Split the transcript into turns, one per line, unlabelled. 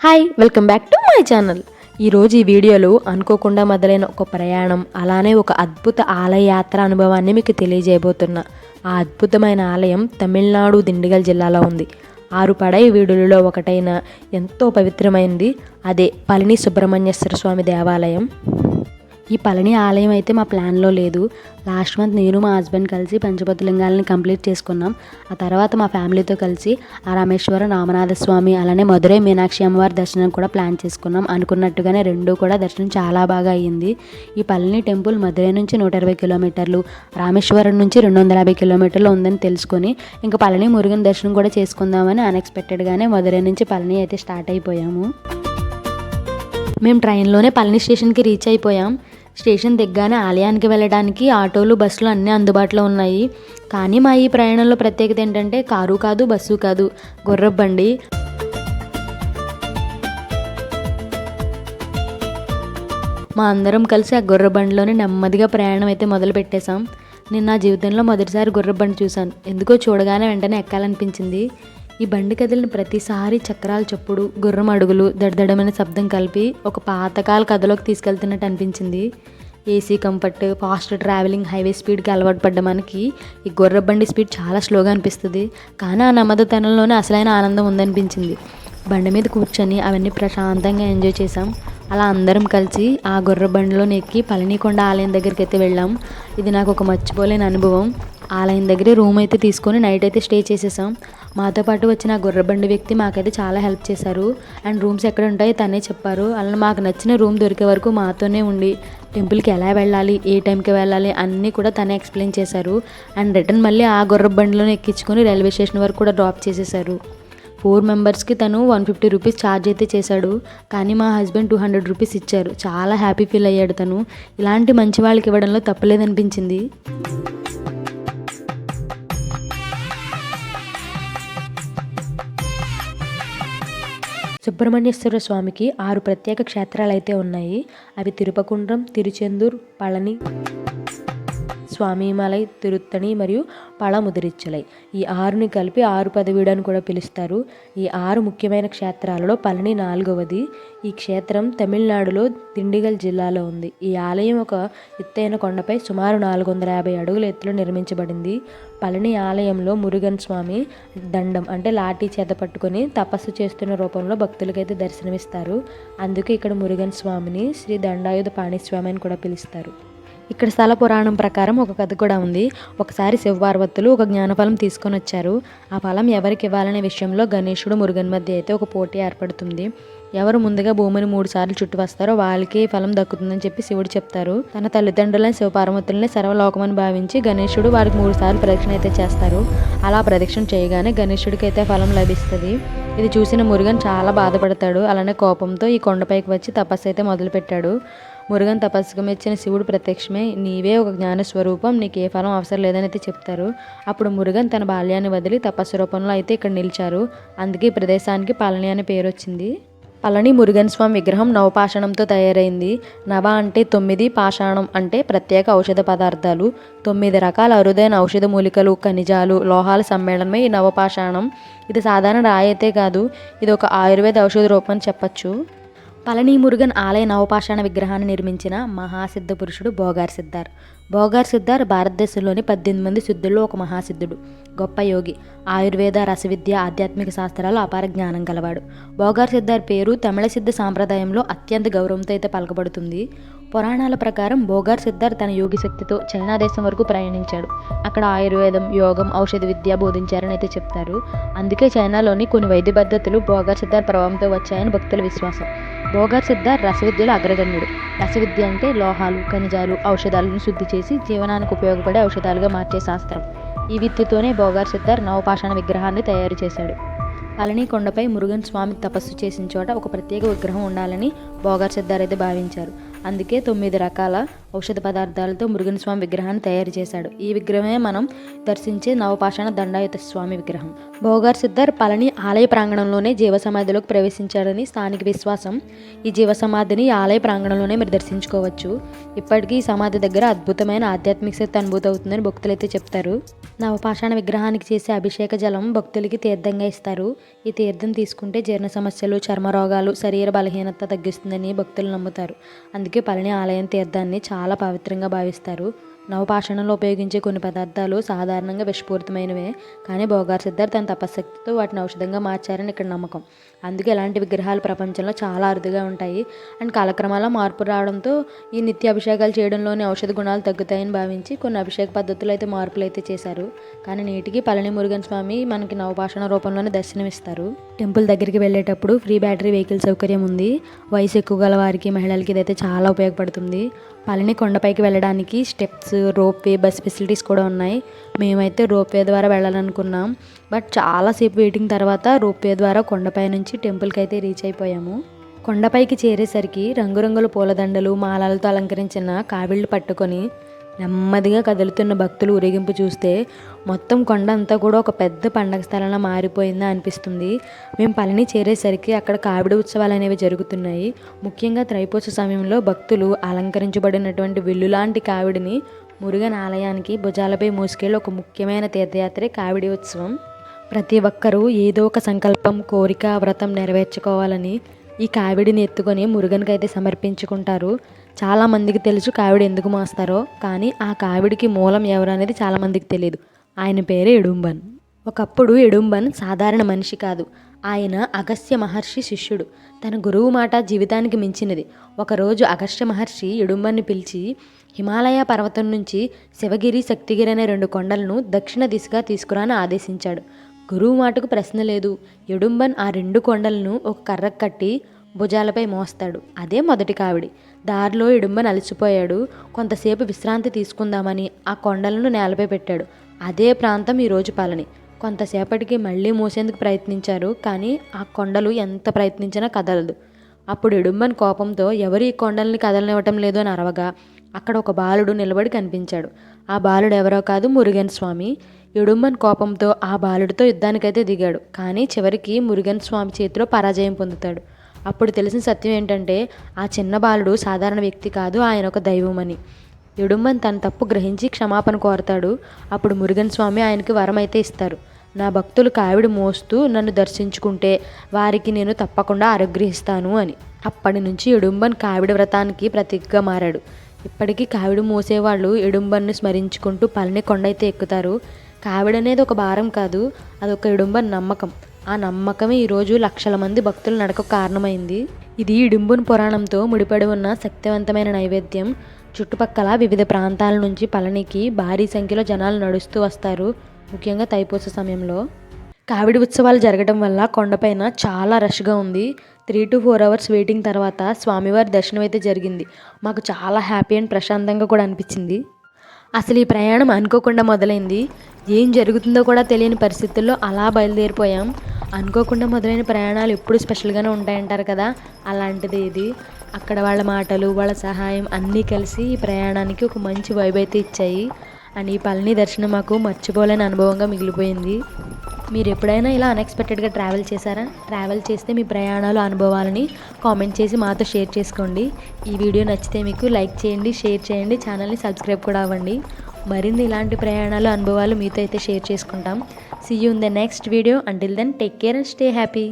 Hi welcome back to my channel. ఈరోజు ఈ వీడియోలో అనుకోకుండా మొదలైన ఒక ప్రయాణం అలానే ఒక అద్భుత ఆలయ యాత్ర అనుభవాన్ని మీకు తెలియజేయబోతున్నా. ఆ అద్భుతమైన ఆలయం తమిళనాడు దిండిగల్ జిల్లాలో ఉంది. ఆరు పడై వీడులలో ఒకటైన ఎంతో పవిత్రమైనది అదే పళని సుబ్రహ్మణ్యేశ్వర స్వామి దేవాలయం. ఈ పళని ఆలయం అయితే మా ప్లాన్లో లేదు. లాస్ట్ మంత్ నేను మా హస్బెండ్ కలిసి పంచపతిలింగాలని కంప్లీట్ చేసుకున్నాం. ఆ తర్వాత మా ఫ్యామిలీతో కలిసి ఆ రామేశ్వరం రామనాథ స్వామి అలానే మధురై మీనాక్షి అమ్మవారి దర్శనం కూడా ప్లాన్ చేసుకున్నాం. అనుకున్నట్టుగానే రెండు కూడా దర్శనం చాలా బాగా అయ్యింది. ఈ పళని టెంపుల్ మధురై నుంచి నూట ఇరవై కిలోమీటర్లు రామేశ్వరం నుంచి రెండు వందల యాభై కిలోమీటర్లు ఉందని తెలుసుకొని ఇంకా పళని మురుగన్ దర్శనం కూడా చేసుకుందామని అన్ఎక్స్పెక్టెడ్గానే మధురై నుంచి పళని అయితే స్టార్ట్ అయిపోయాము. మేము ట్రైన్లోనే పళని స్టేషన్కి రీచ్ అయిపోయాం. స్టేషన్ దిగ్గానే ఆలయానికి వెళ్ళడానికి ఆటోలు బస్సులు అన్నీ అందుబాటులో ఉన్నాయి. కానీ మా ఈ ప్రయాణంలో ప్రత్యేకత ఏంటంటే కారు కాదు బస్సు కాదు. గుర్రబ్బండి మా అందరం కలిసి ఆ గుర్రబండిలోనే నెమ్మదిగా ప్రయాణం అయితే మొదలు పెట్టేశాం. నేను నా జీవితంలో మొదటిసారి గుర్రబండి చూశాను. ఎందుకో చూడగానే వెంటనే ఎక్కాలనిపించింది. ఈ బండి కదిలిన ప్రతిసారి చక్రాల చప్పుడు గుర్రం అడుగులు దడదడమైన శబ్దం కలిపి ఒక పాతకాల కథలోకి తీసుకెళ్తున్నట్టు అనిపించింది. AC comfort fast travelling highway స్పీడ్కి అలవాటు పడ్డ మనకి ఈ గుర్ర బండి స్పీడ్ చాలా స్లోగా అనిపిస్తుంది. కానీ ఆ నమ్మదతనంలోనే అసలైన ఆనందం ఉందనిపించింది. బండి మీద కూర్చొని అవన్నీ ప్రశాంతంగా ఎంజాయ్ చేసాం అలా అందరం కలిసి ఆ గుర్ర బండిలోనే ఎక్కి పళనికొండ ఆలయం దగ్గరికి అయితే వెళ్ళాం. ఇది నాకు ఒక మర్చిపోలేని అనుభవం. ఆలయం దగ్గరే రూమ్ అయితే తీసుకొని నైట్ అయితే స్టే చేసేసాం. మాతో పాటు వచ్చిన గుర్రబండి వ్యక్తి మాకైతే చాలా హెల్ప్ చేశారు. అండ్ రూమ్స్ ఎక్కడ ఉంటాయో తనే చెప్పారు. అలా మాకు నచ్చిన రూమ్ దొరికే వరకు మాతోనే ఉండి టెంపుల్కి ఎలా వెళ్ళాలి ఏ టైంకి వెళ్ళాలి అన్నీ కూడా తనే ఎక్స్ప్లెయిన్ చేశారు. అండ్ రిటర్న్ మళ్ళీ ఆ గుర్రబండిలోనే ఎక్కించుకొని రైల్వే స్టేషన్ వరకు కూడా డ్రాప్ చేసేసారు. ఫోర్ మెంబర్స్కి తను వన్ ఫిఫ్టీ రూపీస్ ఛార్జ్ అయితే చేశాడు. కానీ మా హస్బెండ్ టూ హండ్రెడ్ రూపీస్ ఇచ్చారు. చాలా హ్యాపీ ఫీల్ అయ్యాడు తను. ఇలాంటి మంచి వాళ్ళకి ఇవ్వడంలో తప్పలేదనిపించింది సుబ్రహ్మణ్యేశ్వర స్వామికి ఆరు ప్రత్యేక క్షేత్రాలు అయితే ఉన్నాయి. అవి తిరుపకుండ్రం తిరుచెందూర్ పళని స్వామిమలై తిరుత్తణి మరియు పళముదిరిచ్చలై. ఈ ఆరుని కలిపి ఆరు పదవీడు అని కూడా పిలుస్తారు. ఈ ఆరు ముఖ్యమైన క్షేత్రాలలో పళని నాలుగవది. ఈ క్షేత్రం తమిళనాడులో దిండిగల్ జిల్లాలో ఉంది. ఈ ఆలయం ఒక ఎత్తైన కొండపై సుమారు నాలుగు వందల యాభై అడుగుల ఎత్తులో నిర్మించబడింది. పళని ఆలయంలో మురుగన్ స్వామి దండం అంటే లాఠీ చేత పట్టుకొని తపస్సు చేస్తున్న రూపంలో భక్తులకైతే దర్శనమిస్తారు. అందుకే ఇక్కడ మురుగన్ స్వామిని శ్రీ దండాయుధ పాణిస్వామి అని కూడా పిలుస్తారు. ఇక్కడ స్థల పురాణం ప్రకారం ఒక కథ కూడా ఉంది. ఒకసారి శివపార్వతులు ఒక జ్ఞానఫలం తీసుకొని వచ్చారు. ఆ ఫలం ఎవరికి ఇవ్వాలనే విషయంలో గణేశుడు మురుగన్ మధ్య అయితే ఒక పోటీ ఏర్పడుతుంది. ఎవరు ముందుగా భూమిని మూడు సార్లు చుట్టూ వస్తారో వాళ్ళకి ఫలం దక్కుతుందని చెప్పి శివుడు చెప్తారు. తన తల్లిదండ్రులని శివపార్వతుల్ని సర్వలోకమని భావించి గణేశుడు వారికి మూడు సార్లు ప్రదక్షిణ అయితే చేస్తారు. అలా ప్రదక్షిణ చేయగానే గణేశుడికి అయితే ఫలం లభిస్తుంది. ఇది చూసిన మురుగన్ చాలా బాధపడతాడు. అలానే కోపంతో ఈ కొండపైకి వచ్చి తపస్సు అయితే మొదలుపెట్టాడు. మురుగన్ తపస్సుకు మెచ్చిన శివుడు ప్రత్యక్షమే. నీవే ఒక జ్ఞాన స్వరూపం నీకు ఏ ఫలం అవసరం లేదని అయితే చెప్తారు. అప్పుడు మురుగన్ తన బాల్యాన్ని వదిలి తపస్సు రూపంలో అయితే ఇక్కడ నిలిచారు. అందుకే ఈ ప్రదేశానికి పళని అనే పేరు వచ్చింది. పళని మురుగన్ స్వామి విగ్రహం నవపాషాణంతో తయారైంది. నవ అంటే తొమ్మిది పాషాణం అంటే ప్రత్యేక ఔషధ పదార్థాలు. తొమ్మిది రకాల అరుదైన ఔషధ మూలికలు ఖనిజాలు లోహాల సమ్మేళనమే ఈ నవపాషాణం. ఇది సాధారణ రాయి అయితే కాదు ఇది ఒక ఆయుర్వేద ఔషధ రూపం చెప్పచ్చు. పళని మురుగన్ ఆలయ నవపాషాణ విగ్రహాన్ని నిర్మించిన మహాసిద్ధ పురుషుడు బోగార్ సిద్ధార్. బోగార్ సిద్ధార్ భారతదేశంలోని పద్దెనిమిది మంది సిద్ధుల్లో ఒక మహాసిద్ధుడు. గొప్ప యోగి. ఆయుర్వేద రసవిద్య ఆధ్యాత్మిక శాస్త్రాలు అపార జ్ఞానం గలవాడు. బోగార్ సిద్ధార్ పేరు తమిళ సిద్ధ సాంప్రదాయంలో అత్యంత గౌరవంతో అయితే పలకబడుతుంది. పురాణాల ప్రకారం బోగార్ సిద్ధార్ తన యోగి శక్తితో చైనా దేశం వరకు ప్రయాణించాడు. అక్కడ ఆయుర్వేదం యోగం ఔషధ విద్య బోధించారని అయితే చెప్తారు. అందుకే చైనాలోని కొన్ని వైద్య పద్ధతులు బోగార్ సిద్ధార్ ప్రభావంతో వచ్చాయని భక్తుల విశ్వాసం. బోగార్ సిద్ధార్ రసవిద్యలో అగ్రగణ్యుడు. రసవిద్య అంటే లోహాలు ఖనిజాలు ఔషధాలను శుద్ధి చేసి జీవనానికి ఉపయోగపడే ఔషధాలుగా మార్చే శాస్త్రం. ఈ విద్యతోనే బోగార్ సిద్ధార్ నవపాషాణ విగ్రహాన్ని తయారు చేశాడు. పళని కొండపై మురుగన్ స్వామి తపస్సు చేసిన చోట ఒక ప్రత్యేక విగ్రహం ఉండాలని బోగార్ సిద్ధార్ అయితే భావించారు. అందుకే తొమ్మిది రకాల ఔషధ పదార్థాలతో మురుగన్ స్వామి విగ్రహాన్ని తయారు చేశాడు. ఈ విగ్రహమే మనం దర్శించే నవపాషాణ దండాయుత స్వామి విగ్రహం. భోగార్ సిద్ధర్ పళని ఆలయ ప్రాంగణంలోనే జీవ సమాధిలోకి ప్రవేశించాడని స్థానిక విశ్వాసం. ఈ జీవ సమాధిని ఆలయ ప్రాంగణంలోనే మీరు దర్శించుకోవచ్చు. ఇప్పటికీ ఈ సమాధి దగ్గర అద్భుతమైన ఆధ్యాత్మిక శక్తి అనుభూతి అవుతుందని భక్తులైతే చెప్తారు. నవపాషాణ విగ్రహానికి చేసే అభిషేక జలం భక్తులకి తీర్థంగా ఇస్తారు. ఈ తీర్థం తీసుకుంటే జీర్ణ సమస్యలు చర్మ రోగాలు శరీర బలహీనత తగ్గిస్తుందని భక్తులు నమ్ముతారు. అందుకే పళని ఆలయం తీర్థాన్ని చాలా చాలా పవిత్రంగా భావిస్తారు. నవపాషాణంలో ఉపయోగించే కొన్ని పదార్థాలు సాధారణంగా విషపూరితమైనవే. కానీ భోగార్ సిద్ధార్ తన తపశక్తితో వాటిని ఔషధంగా మార్చారని ఇక్కడ నమ్మకం. అందుకే ఇలాంటి విగ్రహాలు ప్రపంచంలో చాలా అరుదుగా ఉంటాయి. అండ్ కాలక్రమాల మార్పు రావడంతో ఈ నిత్య అభిషేకాలు చేయడంలోని ఔషధ గుణాలు తగ్గుతాయని భావించి కొన్ని అభిషేక పద్ధతులు అయితే మార్పులు అయితే చేశారు. కానీ నేటికి పళని మురుగన్ స్వామి మనకి నవపాషాణ రూపంలోనే దర్శనమిస్తారు. టెంపుల్ దగ్గరికి వెళ్ళేటప్పుడు ఫ్రీ బ్యాటరీ వెహికల్ సౌకర్యం ఉంది. వయసు ఎక్కువ గల వారికి మహిళలకి ఇదైతే చాలా ఉపయోగపడుతుంది. పళని కొండపైకి వెళ్ళడానికి steps rope way bus facilities కూడా ఉన్నాయి. మేమైతే రోప్ వే ద్వారా వెళ్ళాలనుకున్నాం. బట్ చాలాసేపు వెయిటింగ్ తర్వాత రోప్ వే ద్వారా కొండపై నుంచి టెంపుల్కి అయితే రీచ్ అయిపోయాము. కొండపైకి చేరేసరికి రంగురంగుల పూలదండలు మాలలతో అలంకరించిన కావిళ్ళు పట్టుకొని నెమ్మదిగా కదులుతున్న భక్తులు ఊరేగింపు చూస్తే మొత్తం కొండ అంతా కూడా ఒక పెద్ద పండగ స్థలంలో మారిపోయిందా అనిపిస్తుంది. మేము పళని చేరేసరికి అక్కడ కావిడి ఉత్సవాలు అనేవి జరుగుతున్నాయి. ముఖ్యంగా త్రైపోస సమయంలో భక్తులు అలంకరించబడినటువంటి విల్లు లాంటి కావిడిని మురుగన్ ఆలయానికి భుజాలపై మోసుకెళ్ళి ఒక ముఖ్యమైన తీర్థయాత్రే కావిడి ఉత్సవం. ప్రతి ఒక్కరూ ఏదో ఒక సంకల్పం కోరిక వ్రతం నెరవేర్చుకోవాలని ఈ కావిడిని ఎత్తుకొని మురుగన్కి అయితే సమర్పించుకుంటారు చాలామందికి తెలుసు కావిడి ఎందుకు మోస్తారో కానీ ఆ కావిడికి మూలం ఎవరు అనేది చాలామందికి తెలియదు ఆయన పేరే ఎడుంబన్. ఒకప్పుడు ఎడుంబన్ సాధారణ మనిషి కాదు. ఆయన అగస్త్య మహర్షి శిష్యుడు. తన గురువు మాట జీవితానికి మించినది. ఒకరోజు అగస్త్య మహర్షి ఇడుంబర్ని పిలిచి హిమాలయ పర్వతం నుంచి శివగిరి శక్తిగిరి అనే రెండు కొండలను దక్షిణ దిశగా తీసుకురాని ఆదేశించాడు. గురువు మాటకు ప్రశ్న లేదు. ఎడుంబన్ ఆ రెండు కొండలను ఒక కర్రకు కట్టి భుజాలపై మోస్తాడు. అదే మొదటి కావిడి. దారిలో ఇడుంబన్ అలసిపోయాడు. కొంతసేపు విశ్రాంతి తీసుకుందామని ఆ కొండలను నేలపై పెట్టాడు. అదే ప్రాంతం ఈరోజు పాలని. కొంతసేపటికి మళ్ళీ మూసేందుకు ప్రయత్నించారు కానీ ఆ కొండలు ఎంత ప్రయత్నించినా కదలదు. అప్పుడు ఇడుంబన్ కోపంతో ఎవరు ఈ కొండల్ని కదలనివ్వటం లేదు అని అరవగా అక్కడ ఒక బాలుడు నిలబడి కనిపించాడు. ఆ బాలుడు ఎవరో కాదు మురుగన్ స్వామి. ఇడుంబన్ కోపంతో ఆ బాలుడితో యుద్ధానికైతే దిగాడు కానీ చివరికి మురుగన్ స్వామి చేతిలో పరాజయం పొందుతాడు. అప్పుడు తెలిసిన సత్యం ఏంటంటే ఆ చిన్న బాలుడు సాధారణ వ్యక్తి కాదు ఆయన ఒక దైవమని. ఇడుంబన్ తన తప్పు గ్రహించి క్షమాపణ కోరతాడు. అప్పుడు మురుగన్ స్వామి ఆయనకి వరం అయితే ఇస్తారు. నా భక్తులు కావిడి మోస్తూ నన్ను దర్శించుకుంటే వారికి నేను తప్పకుండా అనుగ్రహిస్తాను అని. అప్పటి నుంచి ఎడుంబన్ కావిడి వ్రతానికి ప్రతీకగా మారాడు. ఇప్పటికీ కావిడి మోసేవాళ్ళు ఎడుంబన్ను స్మరించుకుంటూ పలని కొండైతే ఎక్కుతారు. కావిడ అనేది ఒక భారం కాదు అదొక ఇడుంబన్ నమ్మకం. ఆ నమ్మకమే ఈరోజు లక్షల మంది భక్తులు నడక కారణమైంది. ఇది ఇడుంబున్ పురాణంతో ముడిపడి ఉన్న శక్తివంతమైన నైవేద్యం. చుట్టుపక్కల వివిధ ప్రాంతాల నుంచి పళనికి భారీ సంఖ్యలో జనాలు నడుస్తూ వస్తారు. ముఖ్యంగా తైపూస సమయంలో. కావిడి ఉత్సవాలు జరగడం వల్ల కొండపైన చాలా రష్గా ఉంది. Three to four hours waiting తర్వాత స్వామివారి దర్శనం అయితే జరిగింది. మాకు చాలా హ్యాపీ అండ్ ప్రశాంతంగా కూడా అనిపించింది. అసలు ఈ ప్రయాణం అనుకోకుండా మొదలైంది. ఏం జరుగుతుందో కూడా తెలియని పరిస్థితుల్లో అలా బయలుదేరిపోయాం. అనుకోకుండా మొదలైన ప్రయాణాలు ఎప్పుడు స్పెషల్గానే ఉంటాయంటారు కదా? అలాంటిది ఇది. అక్కడ వాళ్ళ మాటలు వాళ్ళ సహాయం అన్నీ కలిసి ఈ ప్రయాణానికి ఒక మంచి వైబ్ అయితే ఇచ్చాయి. అండ్ ఈ పళని దర్శనం మాకు మర్చిపోలేని అనుభవంగా మిగిలిపోయింది. మీరు ఎప్పుడైనా ఇలా అన్ఎక్స్పెక్టెడ్గా ట్రావెల్ చేశారా? ట్రావెల్ చేస్తే మీ ప్రయాణాలు అనుభవాలని కామెంట్ చేసి మాతో షేర్ చేసుకోండి. ఈ వీడియో నచ్చితే మీకు లైక్ చేయండి షేర్ చేయండి ఛానల్ని సబ్స్క్రైబ్ కూడా అవ్వండి. మరిన్ని ఇలాంటి ప్రయాణాలు అనుభవాలు మీతో అయితే షేర్ చేసుకుంటాం. See you in the next video until then take care and stay happy